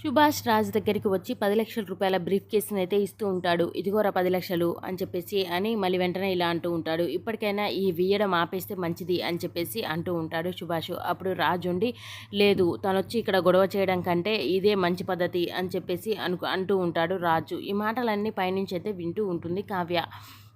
సుభాష్ రాజ్ దగ్గరికి వచ్చి పది లక్షల రూపాయల బ్రీఫ్ కేసుని అయితే ఇస్తూ ఉంటాడు. ఇదిగోరా పది లక్షలు అని చెప్పేసి అని మళ్ళీ వెంటనే ఇలా అంటూ ఉంటాడు. ఇప్పటికైనా ఈ వియ్యడం ఆపేస్తే మంచిది అని చెప్పేసి అంటూ ఉంటాడు సుభాష్. అప్పుడు రాజు ఉండి లేదు తనొచ్చి వచ్చి ఇక్కడ గొడవ చేయడం కంటే ఇదే మంచి పద్ధతి అని చెప్పేసి అను అంటూ ఉంటాడు రాజు. ఈ మాటలన్నీ పైనుంచి అయితే వింటూ ఉంటుంది కావ్య.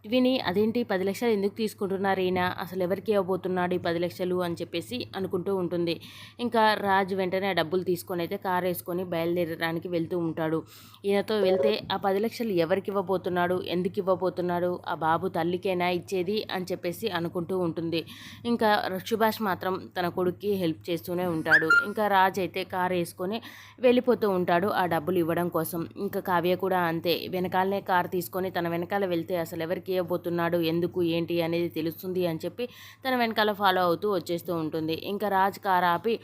విని అదేంటి పది లక్షలు ఎందుకు తీసుకుంటున్నారు ఈయన? అసలు ఎవరికి ఇవ్వబోతున్నాడు ఈ పది లక్షలు అని చెప్పేసి అనుకుంటూ ఉంటుంది. ఇంకా రాజు వెంటనే ఆ డబ్బులు తీసుకొని అయితే కారు వేసుకొని బయలుదేరడానికి వెళ్తూ ఉంటాడు. ఈయనతో వెళ్తే ఆ పది లక్షలు ఎవరికి ఇవ్వబోతున్నాడు? ఎందుకు ఇవ్వబోతున్నాడు? ఆ బాబు తల్లికేనా ఇచ్చేది? అని చెప్పేసి అనుకుంటూ ఉంటుంది. ఇంకా సుభాష్ మాత్రం తన కొడుక్కి హెల్ప్ చేస్తూనే ఉంటాడు. ఇంకా రాజు అయితే కారు వేసుకొని వెళ్ళిపోతూ ఉంటాడు ఆ డబ్బులు ఇవ్వడం కోసం. ఇంకా కావ్య కూడా అంతే. వెనకాలనే కారు తీసుకొని తన వెనకాల వెళ్తే అసలు ఎవరికి చేయబోతున్నాడు ఎందుకు ఏంటి అనేది తెలుస్తుంది అని చెప్పి తన వెనకాల ఫాలో అవుతూ వచ్చేస్తూ ఉంటుంది. ఇంకా రాజ్ కార్ ఆపి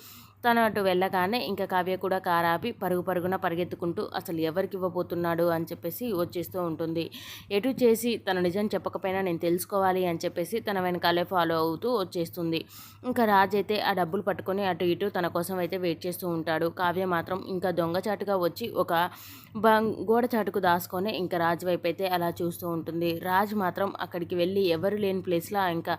తను అటు వెళ్ళగానే ఇంకా కావ్య కూడా కారాపి పరుగు పరుగున పరిగెత్తుకుంటూ అసలు ఎవరికి ఇవ్వబోతున్నాడు అని చెప్పేసి వచ్చేస్తూ ఉంటుంది. ఎటు చేసి తను నిజం చెప్పకపోయినా నేను తెలుసుకోవాలి అని చెప్పేసి తన వెనకాలే ఫాలో అవుతూ వచ్చేస్తుంది. ఇంకా రాజ్ అయితే ఆ డబ్బులు పట్టుకొని అటు ఇటు తన కోసం అయితే వెయిట్ చేస్తూ ఉంటాడు. కావ్య మాత్రం ఇంకా దొంగచాటుగా వచ్చి ఒక గోడ చాటుకు దాచుకొని ఇంకా రాజ్ వైపు అయితే అలా చూస్తూ ఉంటుంది. రాజ్ మాత్రం అక్కడికి వెళ్ళి ఎవరు లేని ప్లేస్లో ఇంకా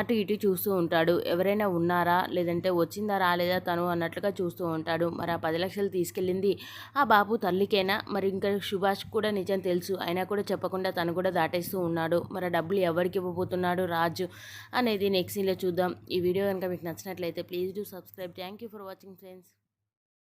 అటు ఇటు చూస్తూ ఉంటాడు. ఎవరైనా ఉన్నారా? లేదంటే వచ్చిందా? రాలేదా? తను అన్నట్లుగా చూస్తూ ఉంటాడు. మరి ఆ పది లక్షలు తీసుకెళ్ళింది ఆ బాబు తల్లికైనా? మరి ఇంకా సుభాష్ కూడా నిజం తెలుసు. అయినా కూడా చెప్పకుండా తను కూడా దాటేస్తూ ఉన్నాడు. మరి డబ్బులు ఎవరికి ఇవ్వబోతున్నాడు రాజు అనేది నెక్స్ట్ సీన్లో చూద్దాం. ఈ వీడియో కనుక మీకు నచ్చినట్లయితే please do subscribe. Thank you for watching friends.